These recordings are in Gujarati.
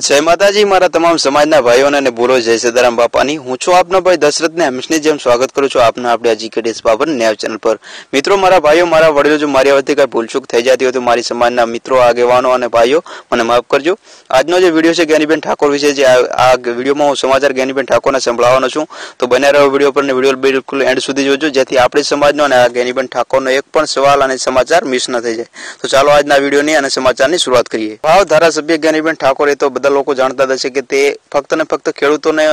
જય માતાજી, મારા તમામ સમાજના ભાઈઓને અને બોલો જય સીતારામ બાપાની. હું છું આપનો ભાઈ દશરથને. હંમેશની જેમ સ્વાગત કરું છું આપના આપણે જીકેડીએસ બાબર ન્યાવ ચેનલ પર. મિત્રો, મારા ભાઈઓ, મારા વડીલો, જો મારી વતી કઈ ભૂલચૂક થઈ જતી હોય તો મારી સમાજના મિત્રો, આગેવાનો અને ભાઈઓ, મને માફ કરજો. આજનો જે વીડિયો છે જ્ઞાનીબેન ઠાકોર વિશે જે આ વિડીયોમાં હું સમાચાર જ્ઞાનીબેન ઠાકોરને સંભળાવવાનો છું. તો બન્યા રહ્યો વીડિયો પર વીડિયો બિલકુલ એન્ડ સુધી જોજો, જેથી આપણી સમાજનો અને આ જ્ઞાનીબેન ઠાકોરનો એક પણ સવાલ અને સમાચાર મિસ ન થઈ જાય. તો ચાલો આજના વિડીયોની અને સમાચારની શરૂઆત કરીએ. ભાવ ધારાસભ્ય જ્ઞાનીબેન ઠાકોર તો બધા લોકો જાણતા જ હશે કે તે ફક્ત ને ફક્ત ખેડૂતોને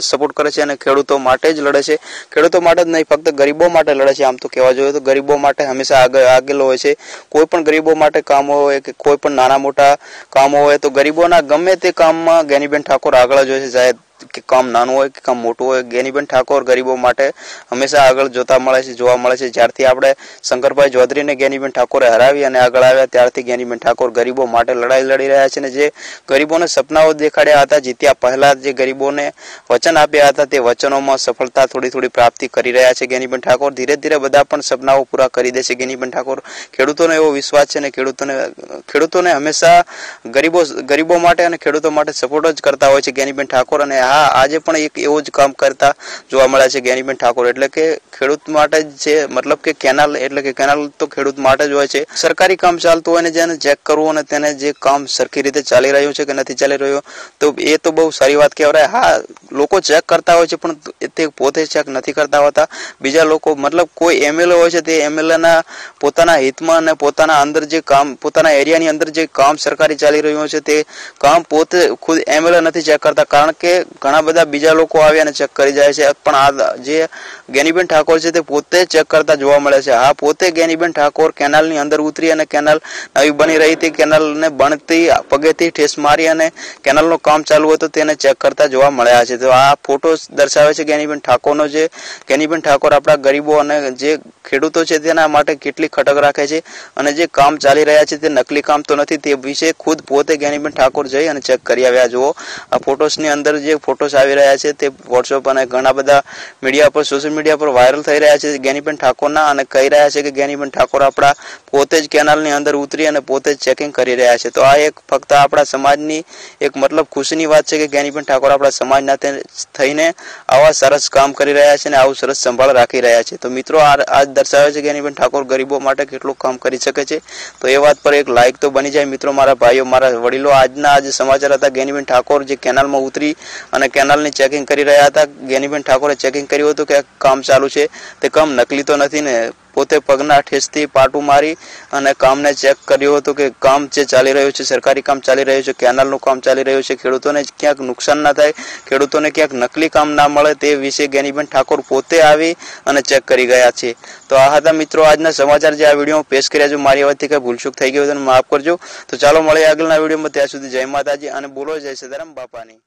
સપોર્ટ કરે છે અને ખેડૂતો માટે જ લડે છે. ખેડૂતો માટે જ નહીં, ફક્ત ગરીબો માટે લડે છે, આમ તો કહેવા જોઈએ તો. ગરીબો માટે હંમેશા આગળ આગેલો હોય છે. કોઈ પણ ગરીબો માટે કામો હોય કે કોઈ પણ નાના મોટા કામો હોય તો ગરીબોના ગમે તે કામમાં જ્ઞાનીબેન ઠાકોર આગળ જ હોય છે. ચાહે કે કામ નાનું હોય કે કામ મોટું હોય જ્ઞાનીબેન ઠાકોર ગરીબો માટે હંમેશા આગળ જોતા મળે છે, જોવા મળે છે. જ્યારથી આપણે શંકરભાઈ ચૌધરીને જ્ઞાનીબેન ઠાકોરે હરાવી અને આગળ આવ્યા, ત્યારથી જ્ઞાનીબેન ઠાકોર ગરીબો માટે લડાઈ લડી રહ્યા છે અને જે ગરીબોને સપનાઓ દેખાડ્યા હતા જીત્યા પહેલા જે ગરીબોને વચન આપ્યા હતા, તે વચનોમાં સફળતા થોડી થોડી પ્રાપ્તિ કરી રહ્યા છે. જ્ઞાનીબેન ઠાકોર ધીરે ધીરે બધા પણ સપનાઓ પૂરા કરી દેશે જ્ઞાનીબેન ઠાકોર ખેડૂતોનો એવો વિશ્વાસ છે અને ખેડૂતોને ખેડૂતોને હંમેશા ગરીબો ગરીબો માટે અને ખેડૂતો માટે સપોર્ટ જ કરતા હોય છે. જ્ઞાનીબેન ઠાકોર અને હા, આજે પણ એક એવો જ કામ કરતા જોવા મળ્યા છે જ્ઞાનીબેન ઠાકોર. એટલે કે ખેડૂત માટે જે, મતલબ કે કેનાલ, એટલે કે કેનાલ તો ખેડૂત માટે જ હોય છે. સરકારી કામ ચાલતું હોય ને જેને ચેક કરવું અને તેને જે કામ સરખી રીતે ચાલી રહ્યું છે કે નથી ચાલી રહ્યું, તો એ તો બહુ સારી વાત કહેવાય. હા લોકો ચેક કરતા હોય છે, પણ તે પોતે ચેક નથી કરતા હોતા. બીજા લોકો, મતલબ કોઈ એમએલએ હોય છે, તે એમએલએના પોતાના હિતમાં અને પોતાના અંદર જે કામ, પોતાના એરિયાની અંદર જે કામ સરકારી ચાલી રહ્યું છે, તે કામ પોતે ખુદ એમએલએ નથી ચેક કરતા. કારણ કે ઘણા બધા બીજા લોકો આવ્યા અને ચેક કરી જાય છે. પણ આ જે જ્ઞાનીબેન ઠાકોર છે, તે પોતે ચેક કરતા જોવા મળે છે. હા પોતે જ્ઞાનીબેન ઠાકોર કેનાલની અંદર ઉતરી અને કેનાલ નવી બની રહી હતી. કેનાલને બનતી પગેથી ઠેસ મારી અને કેનાલનું કામ ચાલુ હતું, તેને ચેક કરતા જોવા મળ્યા છે. તો આ ફોટો દર્શાવે છે જ્ઞાનીબેન ઠાકોરનો જે જ્ઞાનીબેન ઠાકોર આપણા ગરીબો અને જે ખેડૂતો છે તેના માટે કેટલી ખટક રાખે છે અને જે કામ ચાલી રહ્યા છે તે નકલી કામ તો નથી, તે વિશે ખુદ પોતે જ્ઞાનીબેન ઠાકોર જઈ અને ચેક કરી આવ્યા. જુઓ, આ ફોટોસની અંદર જે ફોટોસ આવી રહ્યા છે તે વોટ્સઅપ અને ઘણા બધા મીડિયા પર, સોશિયલ મીડિયા પર વાયરલ થઈ રહ્યા છે જ્ઞાનીબેન ઠાકોરના અને કહી રહ્યા છે કે જ્ઞાનીબેન ઠાકોર આપણા પોતે જ કેનાલની અંદર ઉતરી અને પોતે જ ચેકિંગ કરી રહ્યા છે. તો આ એક ફક્ત આપણા સમાજની એક મતલબ ખુશીની વાત છે કે જ્ઞાનીબેન ઠાકોર આપણા સમાજના થઈને આવા સરસ કામ કરી રહ્યા છે અને આવું સરસ સંભાળ રાખી રહ્યા છે. તો મિત્રો, આ દર્શાવે છે જ્ઞાનીબેન ઠાકોર ગરીબો માટે કેટલું કામ કરી શકે છે. તો એ વાત પર એક લાઈક તો બની જાય. મિત્રો, મારા ભાઈઓ, મારા વડીલો, આજના આજે સમાચાર હતા ગેનીબેન ઠાકોર જે કેનાલમાં ઉતરી અને કેનાલની ચેકિંગ કરી રહ્યા હતા ગેનીબેન ઠાકોરે ચેકિંગ કર્યું હતું કે કામ ચાલુ છે. તે કામ નકલી તો નથી ને પોતે પગના ઠેસથી પાટું મારી અને કામને ચેક કર્યું હતું કે કામ જે ચાલી રહ્યું છે, સરકારી કામ ચાલી રહ્યું છે, કેનાલનું કામ ચાલી રહ્યું છે, ખેડૂતોને ક્યાંક નુકસાન ના થાય, ખેડૂતોને ક્યાંક નકલી કામ ના મળે તે વિશે જ્ઞાનીબેન ઠાકોર પોતે આવી અને ચેક કરી ગયા છે. તો આ હતા મિત્રો આજના સમાચાર. જે આ વીડિયો પેશ કર્યા છે, મારી વતી કંઈ ભૂલચૂક થઈ ગયું તો માફ કરજો. તો ચાલો મળીએ આગળના વિડીયોમાં. ત્યાં સુધી જય માતાજી અને બોલો જય સીતારામ બાપાની.